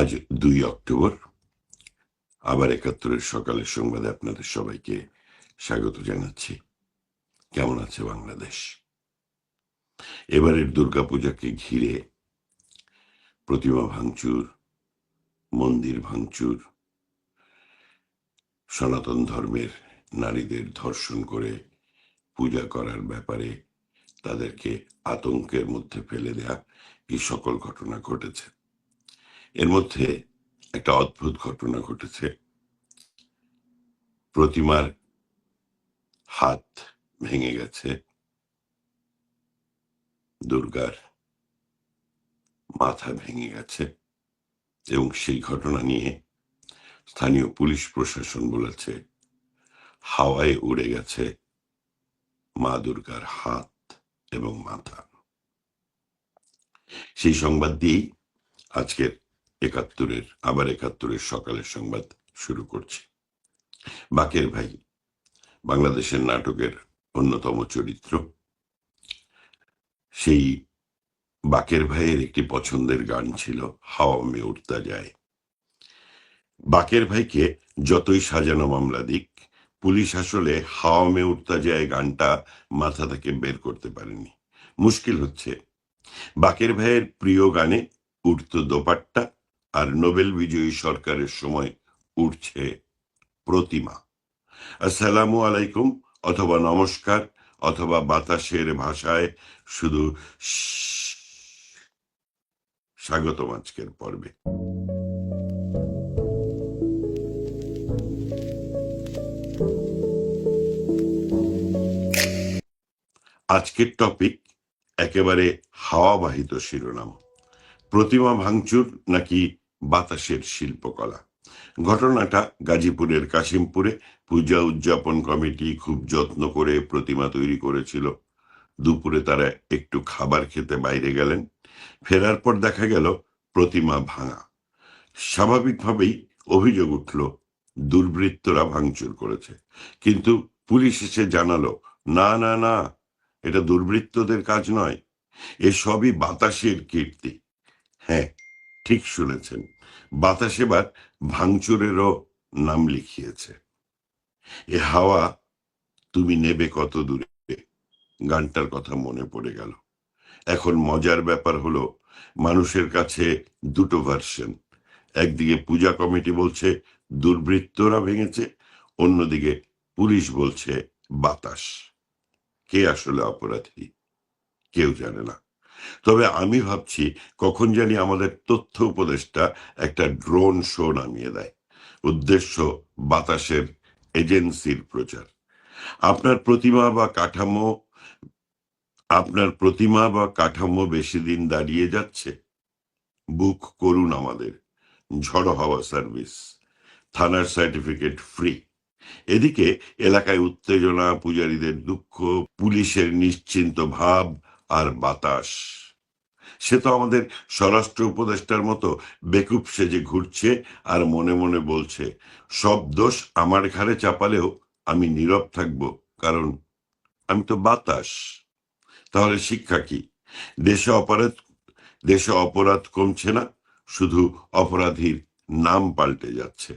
আজ দুই অক্টোবর। আবার একাত্তরের সকালের সংবাদে আপনাদের সবাইকে স্বাগত জানাচ্ছি। কেমন আছে বাংলাদেশ? এবারের দুর্গাপূজাকে ঘিরে প্রতিমা ভাঙচুর, মন্দির ভাঙচুর, সনাতন ধর্মের নারীদের ধর্ষণ করে পূজা করার ব্যাপারে তাদেরকে আতঙ্কের মধ্যে ফেলে দেয়া এই সকল ঘটনা ঘটেছে। এর মধ্যে একটা অদ্ভুত ঘটনা ঘটেছে। প্রতিমার হাত ভেঙে গেছে। দুর্গার মাথা ভেঙে গেছে এবং সেই ঘটনা নিয়ে স্থানীয় পুলিশ প্রশাসন বলেছে, হাওয়ায় উড়ে গেছে মা দুর্গার হাত এবং মাথা। সেই সংবাদ দিয়েই আজকের একাত্তরের, আবার একাত্তরের সকালের সংবাদ শুরু করছি। বাকের ভাই, বাংলাদেশের নাটকের অন্যতম চরিত্র। সেই বাকের ভাইয়ের একটি পছন্দের গান ছিল হাওয়া মে উঠতা যায় বাকের ভাইকে যতই সাজানো মামলা দিক, পুলিশ আসলে হাওয়া মে উঠতা যায় গানটা মাথা থেকে বের করতে পারেনি। মুশকিল হচ্ছে। বাকের ভাইয়ের প্রিয় গানে উঠত দোপাট্টা নোবেল বিজয়ী সরকারের সময় উঠছে প্রতিমা। আসসালামু আলাইকুম, অথবা নমস্কার, অথবা বাতাসের ভাষায় শুধু স্বাগতম আজকের পর্বে। আজকের টপিক একেবারে হাওয়াবাহিত শিরোনাম। প্রতিমা ভাঙচুর নাকি বাতাসের শিল্পকলা। ঘটনাটা গাজীপুরের কাশিমপুরে পূজা উদযাপন কমিটি খুব যত্ন করে প্রতিমা তৈরি করেছিল। দুপুরে তারা একটু খাবার খেতে বাইরে গেলেন। ফেরার পর দেখা গেল প্রতিমা ভাঙা। স্বাভাবিকভাবেই অভিযোগ উঠল, দুর্বৃত্তরা ভাঙচুর করেছে। কিন্তু পুলিশ এসে জানালো, না না না, এটা দুর্বৃত্তদের কাজ নয়। এসবই বাতাসের কীর্তি। হ্যাঁ ঠিক শুনেছেন। বাতাস এবার ভাঙচুরেরও নাম লিখিয়েছে। এ হাওয়া তুমি নেবে কত দূরে? গানটার কথা মনে পড়ে গেল। এখন মজার ব্যাপার হলো, মানুষের কাছে দুটো ভার্সন। একদিকে পূজা কমিটি বলছে, দুর্বৃত্তরা ভেঙেছে। অন্যদিকে পুলিশ বলছে, বাতাস। কে আসলে অপরাধী? কেউ জানে না। তবে আমি ভাবছি কখন জানি আমাদের তথ্য উপদেষ্টা একটা ড্রোন শো নামিয়ে দেয়। উদ্দেশ্য, বাতাসের এজেন্সির প্রচার। আপনার প্রতিমা বা কাঠামো, আপনার প্রতিমা বা কাঠামো বেশি দিন দাঁড়িয়ে যাচ্ছে? বুক করুন আমাদের। ঝড়ো হাওয়া সার্ভিস। থানার সার্টিফিকেট ফ্রি। এদিকে এলাকায় উত্তেজনা, পূজারীদের দুঃখ, পুলিশের নিশ্চিন্ত ভাব আর বাতাস। সে তো আমাদের স্বরাষ্ট্র উপদেষ্টার মতো বেকুব সেজে ঘুরছে আর মনে মনে বলছে, সব দোষ আমার ঘাড়ে চাপালেও আমি নীরব থাকব, কারণ আমি তো বাতাস। তাহলে শিক্ষা কি? দেশে অপরাধ দেশে অপরাধ কমছে না, শুধু অপরাধীর নাম পাল্টে যাচ্ছে।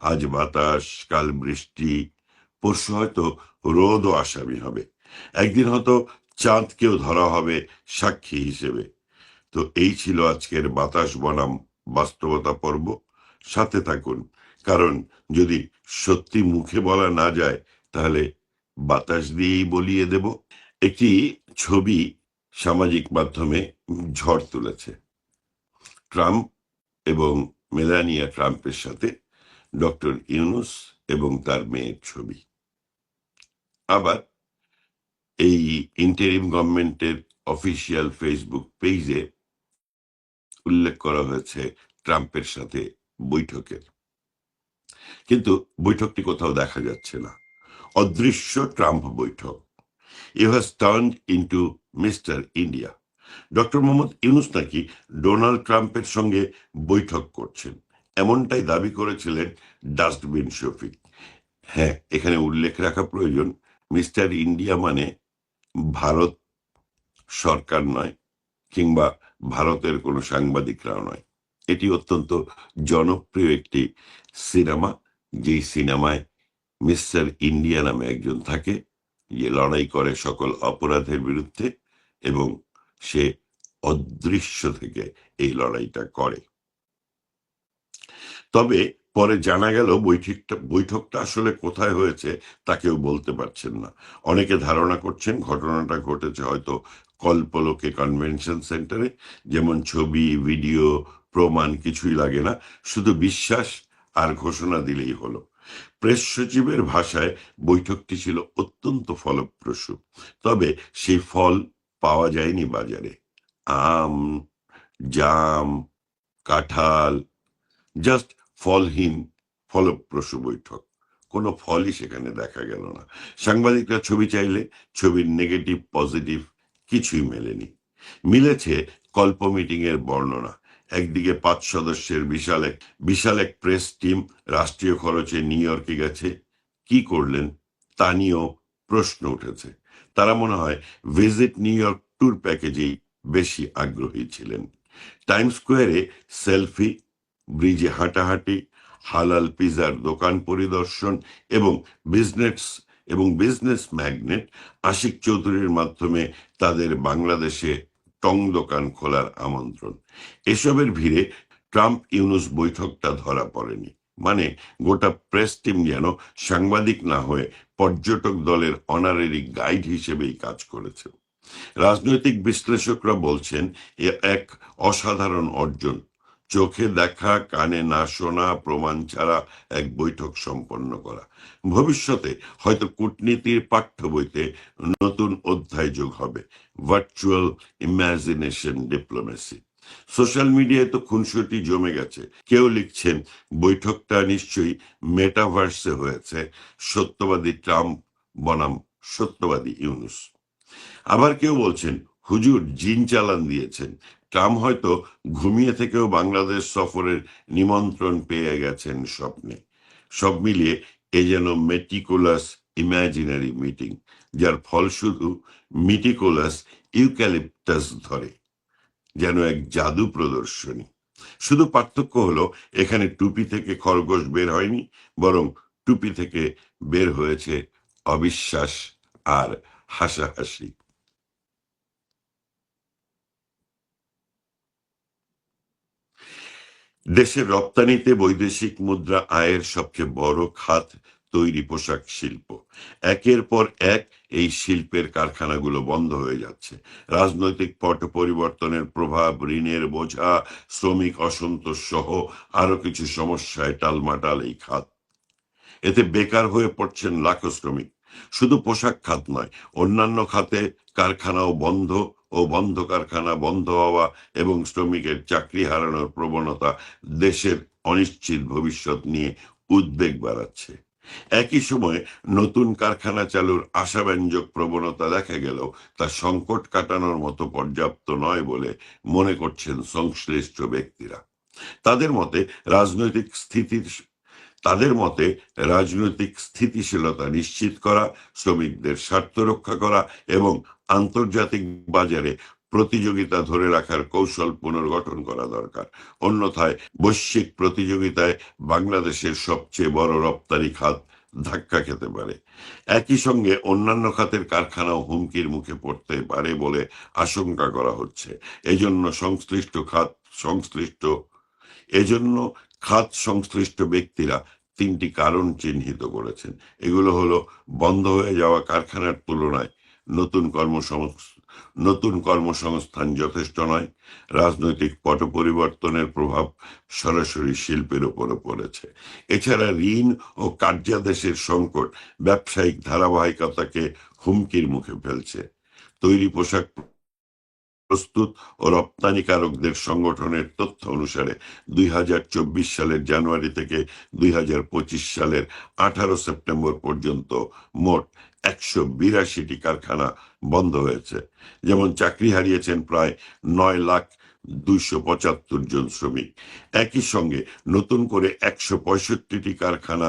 আজ বাতাস, কাল বৃষ্টি, পরশু হয়তো রোদও আসামি হবে। একদিন হয়তো চাঁদকেও ধরা হবে সাক্ষী হিসেবে। তো এই ছিল আজকের বাতাস বনাম বাস্তবতা পর্ব। সাথে থাকুন, কারণ যদি সত্যি মুখে বলা না যায়, তাহলে বাতাস দিয়েই বলিয়ে দেব। একটি ছবি সামাজিক মাধ্যমে ঝড় তুলেছে। ট্রাম্প এবং মেলানিয়া ট্রাম্পের সাথে ডক্টর ইউনুস এবং তার মেয়ের ছবি। আবার এই ইন্টারিম গভর্নমেন্টের অফিসিয়াল ফেসবুক পেজে উল্লেখ করা হয়েছে ট্রাম্পের সাথে বৈঠকের কিন্তু বৈঠকটি কোথাও দেখা যাচ্ছে না। অদৃশ্য ট্রাম্প বৈঠক। You has turn into mister India doctor Mohammad Yunus নাকি ডোনাল্ড ট্রাম্পের সঙ্গে বৈঠক করছেন। এমনটাই দাবি করেছিলেন ডাস্টবিন শফিক। হ্যাঁ এখানে উল্লেখ রাখা প্রয়োজন। মিস্টার ইন্ডিয়া মানে ভারত সরকার নয়, কিংবা ভারতের কোনো সাংবাদিকরাও নয়। এটি অত্যন্ত জনপ্রিয় একটি সিনেমা, যেই সিনেমায় মিস্টার ইন্ডিয়া নামে একজন থাকে, যে লড়াই করে সকল অপরাধের বিরুদ্ধে, এবং সে অদৃশ্য থেকে এই লড়াইটা করে। তবে পরে জানা গেল বৈঠকটা বৈঠকটা আসলে কোথায় হয়েছে তা কেউ বলতে পারছেন না। অনেকে ধারণা করছেন ঘটনাটা ঘটেছে হয়তো কল্পলোকে কনভেনশন সেন্টারে, যেমন ছবি, ভিডিও, প্রমাণ কিছুই লাগে না, শুধু বিশ্বাস আর ঘোষণা দিলেই হলো। প্রেস সচিবের ভাষায় বৈঠকটি ছিল অত্যন্ত ফলপ্রসূ, তবে সেই ফল পাওয়া যায়নি বাজারে। আম, জাম, কাঁঠাল, জাস্ট ফলহীন ফলপ্রসূ বৈঠক। কোনো ফলই সেখানে দেখা গেল না। সাংবাদিকরা ছবি চাইলে ছবির নেগেটিভ পজিটিভ কিছুই মেলেনি। মিলেছে কল্প মিটিং এর বর্ণনা। একদিকে পাঁচ সদস্যের বিশাল এক বিশাল এক প্রেস টিম রাষ্ট্রীয় খরচে নিউ ইয়র্কে গেছে। কি করলেন? তা নিয়েও প্রশ্ন উঠেছে। তারা মনে হয় ভিজিট নিউ ইয়র্ক ট্যুর প্যাকেজেই বেশি আগ্রহী ছিলেন। টাইম স্কোয়ারে সেলফি ব্রিজে হাঁটাহাঁটি, হালাল পিজার দোকান পরিদর্শন এবং বিজনেস এবং বিজনেস ম্যাগনেট আশিক চৌধুরীর মাধ্যমে তাদের বাংলাদেশে টং দোকান খোলার আমন্ত্রণ। এসবের ভিড়ে ট্রাম্প ইউনুস বৈঠকটা ধরা পড়েনি। মানে গোটা প্রেস টিম যেন সাংবাদিক না হয়ে পর্যটক দলের অনারারি গাইড হিসেবেই কাজ করেছে। রাজনৈতিক বিশ্লেষকরা বলছেন, এ এক অসাধারণ অর্জন চোখে দেখা, কানে না শোনা, প্রমাণ ছাড়া এক বৈঠক সম্পন্ন করা। ভবিষ্যতে হয়তো কূটনীতির পাঠ্য বইতে নতুন অধ্যায় যোগ হবে ভার্চুয়াল ইমাজিনেশন ডিপ্লোমেসি সোশ্যাল মিডিয়ায় তো খুনসুটি জমে গেছে। কেউ লিখছেন, বৈঠকটা নিশ্চয়ই মেটাভার্সে হয়েছে, সত্যবাদী ট্রাম্প, বনাম সত্যবাদী ইউনুস। আবার কেউ বলছেন, হুজুর জিন চালান দিয়েছেন ট্রাম্প হয়তো ঘুমিয়ে থেকেও বাংলাদেশ সফরের নিমন্ত্রণ পেয়ে গেছেন স্বপ্নে। সব মিলিয়ে এ যেন মেটিকুলাস ইমাজিনারি মিটিং, যার ফল শুধু মিটিকুলাস ইউক্যালিপটাস ধরে, যেন এক জাদু প্রদর্শনী। শুধু পার্থক্য হলো, এখানে টুপি থেকে খরগোশ বের হয়নি, বরং টুপি থেকে বের হয়েছে অবিশ্বাস আর হাসাহাসি। দেশের রপ্তানিতে বৈদেশিক মুদ্রা আয়ের সবচেয়ে বড় খাত তৈরি পোশাক শিল্প। একের পর এক এই শিল্পের কারখানাগুলো বন্ধ হয়ে যাচ্ছে। রাজনৈতিক পট পরিবর্তনের প্রভাব, ঋণের বোঝা, শ্রমিক অসন্তোষ সহ আরও কিছু সমস্যায় টালমাটাল এই খাত। এতে বেকার হয়ে পড়ছেন লাখো শ্রমিক। শুধু পোশাক খাত নয়, অন্যান্য খাতে কারখানাও বন্ধ ও বন্ধ কারখানা বন্ধ হওয়া এবং শ্রমিকের চাকরি হারানোর প্রবণতা দেশের অনিশ্চিত ভবিষ্যৎ নিয়ে উদ্বেগ বাড়াচ্ছে। একই সময়ে নতুন কারখানা চালুর আশাব্যঞ্জক প্রবণতা দেখা গেলেও তা সংকট কাটানোর মতো পর্যাপ্ত নয় বলে মনে করছেন সংশ্লিষ্ট ব্যক্তিরা। তাদের মতে রাজনৈতিক স্থিতির তাদের মতে রাজনৈতিক স্থিতিশীলতা নিশ্চিত করা, শ্রমিকদের স্বার্থ রক্ষা করা এবং আন্তর্জাতিক বাজারে প্রতিযোগিতা ধরে রাখার কৌশল পুনর্গঠন করা দরকার। অন্যথায় বৈশ্বিক প্রতিযোগিতায় বাংলাদেশের সবচেয়ে বড় রপ্তানি খাত ধাক্কা খেতে পারে। একই সঙ্গে অন্যান্য খাতের কারখানাও হুমকির মুখে পড়তে পারে বলে আশঙ্কা করা হচ্ছে। এজন্য সংশ্লিষ্ট খাত সংশ্লিষ্ট। এজন্য খাত সংশ্লিষ্ট ব্যক্তিরা তিনটি কারণ চিহ্নিত করেছেন। এগুলো হলো, বন্ধ হয়ে যাওয়া কারখানার তুলনায় নতুন কর্মসংস্থান নতুন কর্মসংস্থান যথেষ্ট নয়। রাজনৈতিক পট পরিবর্তনের প্রভাব সরাসরি শিল্পের উপরও পড়েছে। এছাড়া ঋণ ও কার্যাদেশের সংকট ব্যবসায়িক ধারাবাহিকতাকে হুমকির মুখে ফেলছে। তৈরি পোশাক প্রস্তুত ও রপ্তানিকারকদের সংগঠনের তথ্য অনুসারে দুই হাজার চব্বিশ সালের জানুয়ারি থেকে দুই হাজার পঁচিশ সালের আঠারো সেপ্টেম্বর পর্যন্ত মোট একশো বিরাশিটি কারখানা বন্ধ হয়েছে। যেমন চাকরি হারিয়েছেন প্রায় নয় লাখ দুইশো পঁচাত্তর জন শ্রমিক। একই সঙ্গে নতুন করে একশো পঁয়ষট্টিটি কারখানা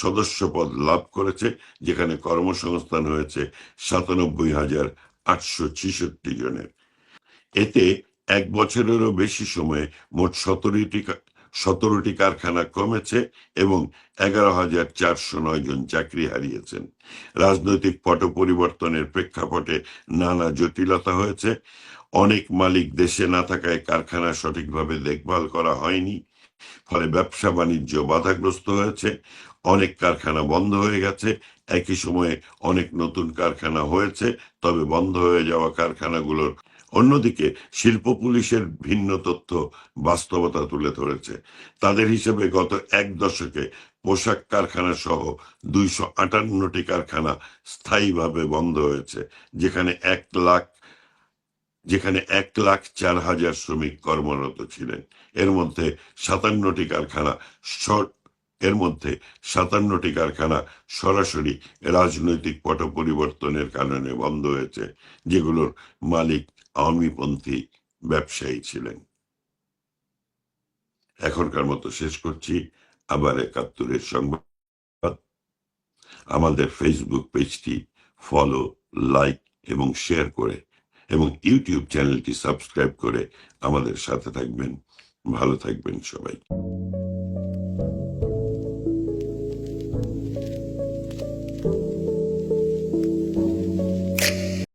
সদস্যপদ লাভ করেছে, যেখানে কর্মসংস্থান হয়েছে সাতানব্বই হাজার আটশো ছেষট্টি জনের। এতে এক বছরেরও বেশি সময়ে মোট সতেরোটি সতেরোটি কারখানা কমেছে এবং এগারো হাজার চারশো নয় জন চাকরি হারিয়েছেন। রাজনৈতিক পট পরিবর্তনের প্রেক্ষাপটে নানা জটিলতা হয়েছে। অনেক মালিক দেশে না থাকায় কারখানা সঠিকভাবে দেখভাল করা হয়নি, ফলে ব্যবসা বাণিজ্য বাধাগ্রস্ত হয়েছে। অনেক কারখানা বন্ধ হয়ে গেছে। একই সময়ে অনেক নতুন কারখানা হয়েছে, তবে বন্ধ হয়ে যাওয়া কারখানাগুলোর অন্যদিকে, শিল্প পুলিশের ভিন্ন তথ্য বাস্তবতা তুলে ধরেছে। তাদের হিসেবে গত এক দশকে পোশাক কারখানা সহ দুইশো আটান্নটি কারখানা স্থায়ীভাবে বন্ধ হয়েছে, যেখানে এক লাখ, যেখানে এক লাখ চার হাজার শ্রমিক কর্মরত ছিলেন। এর মধ্যে সাতান্নটি কারখানা এর মধ্যে সাতান্নটি কারখানা সরাসরি রাজনৈতিক পট পরিবর্তনের কারণে বন্ধ হয়েছে, যেগুলোর মালিক আওয়ামীপন্থী ব্যবসায়ী ছিলেন। এখনকার মতো শেষ করছি। আবার একাত্তরের সংবাদ। আমাদের ফেসবুক পেজটি ফলো লাইক এবং শেয়ার করে এবং ইউটিউব চ্যানেলটি সাবস্ক্রাইব করে আমাদের সাথে থাকবেন। ভালো থাকবেন সবাই।